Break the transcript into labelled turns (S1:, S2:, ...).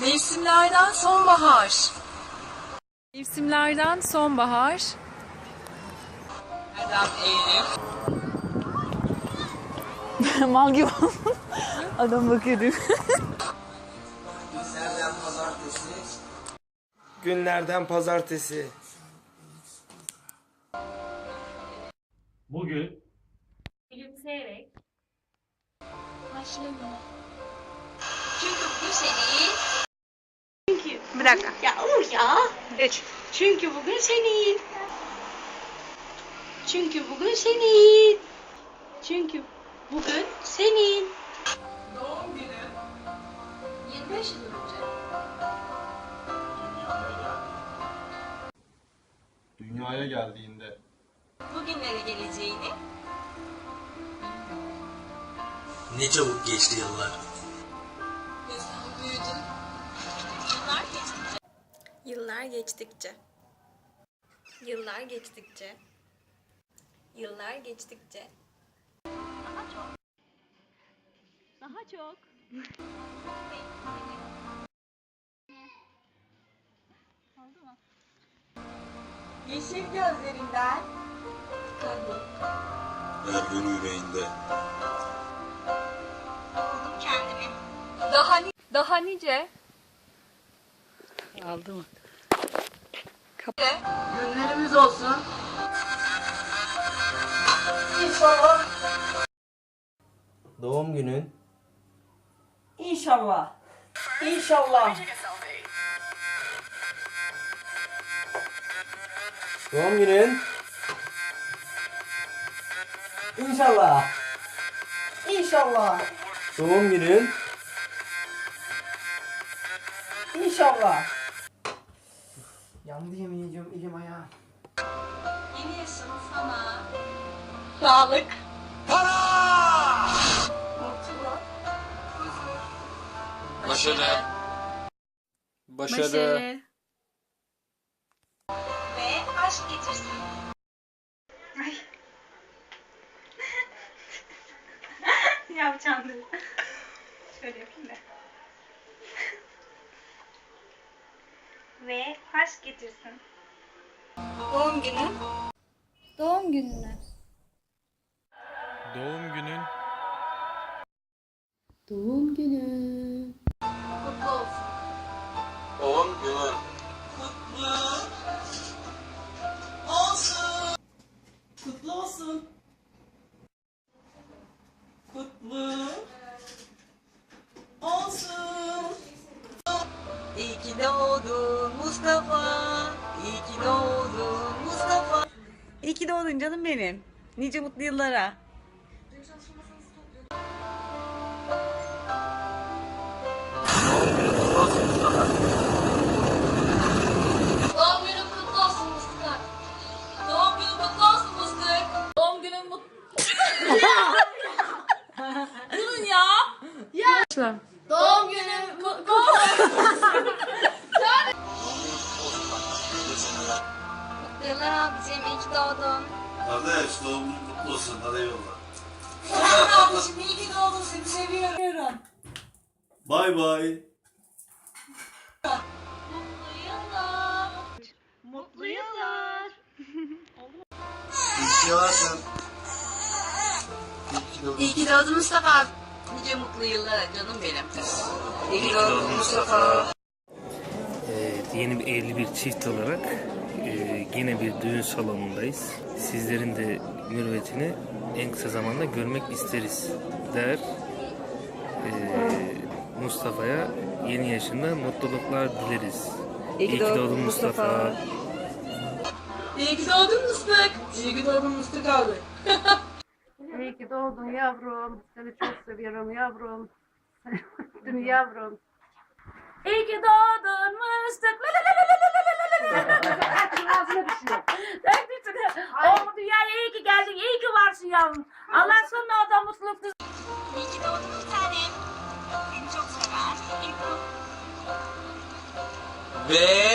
S1: Mevsimlerden sonbahar.
S2: Mevsimlerden sonbahar.
S1: Erdem Eylül.
S2: Mal gibi Adam bakıyor diyor.
S3: Günlerden pazartesi. Günlerden pazartesi.
S4: Bugün
S5: Gülümseyerek
S6: Çünkü bugün senin.
S2: Bir dakika.
S6: Ya Uğur ya. Üç. Çünkü bugün senin. Çünkü bugün senin. Çünkü bugün senin.
S1: Doğum günü.
S6: 25 yıl önce.
S7: Dünyaya geldiğinde
S1: Bugünlere geleceğini.
S8: Ne çabuk geçti yıllar.
S1: Günler geçtikçe.
S9: Yıllar geçtikçe. Yıllar geçtikçe. Daha çok.
S5: Daha çok. Oldu mu?
S1: Yeşil gözlerinden.
S8: Kalbi. Ergün yüreğinde.
S6: Buldum kendimi.
S2: Daha, daha nice. Aldı mı?
S1: Günlerimiz olsun.
S3: Doğum günün.
S1: İnşallah. İnşallah.
S3: Doğum günün. İnşallah.
S1: İnşallah.
S3: Doğum günün.
S1: İnşallah.
S3: Ben diyemeyeceğim elim ayağa.
S6: Yeni yaşım sana.
S1: Sağlık. Para!
S8: Başarı.
S3: Başarı. Başarı.
S6: Ve aşk getirsin. Ay. Yapacağım Şöyle yapayım da. Ve aşk getirsin.
S1: Doğum günü.
S9: Doğum gününe.
S7: Doğum günün.
S9: Doğum günü.
S1: Kutlu olsun.
S8: Doğum günün.
S1: Olsun. Kutlu olsun. Kutlu olsun. İyi ki doğdun Mustafa. İyi ki doğdun Mustafa. İyi ki doğdun canım benim. Nice mutlu yıllara.
S6: Doğum günün kutlu olsun Mustafa.
S1: Doğum günün kutlu olsun Mustafa. Doğum günün mutlu. Durun ya.
S6: Doğum Mutlu yıllar abicim. İyi ki doğdun.
S8: Kardeş doğum günün kutlu olsun. Hadi eyvallah.
S1: Abiciğim iyi ki doğdun seni seviyorum.
S8: Bay bay.
S5: mutlu yıllar.
S8: İyi ki varsın. İyi ki doğdun.
S1: İyi ki doğdun Mustafa. Nice mutlu yıllara canım benim. İyi ki doğdun Mustafa.
S10: Ee, yeni bir evli bir çift olarak yine bir düğün salonundayız. Sizlerin de mürüvvetini en kısa zamanda görmek isteriz der. Ee, Mustafa'ya yeni yaşında mutluluklar dileriz. İyi ki doğdun Mustafa.
S1: İyi ki doğdun Mıstık. İyi ki doğdun Mıstık abi.
S5: İyi ki doğdun yavrum. Seni çok seviyorum yavrum. Seni öptüm yavrum. İyi ki doğdun mıstık. Varsın yavrum. Allah sonuna o da mutluluk
S6: İyi ki doğdun bir tanem. Seni çok sever.
S8: Ve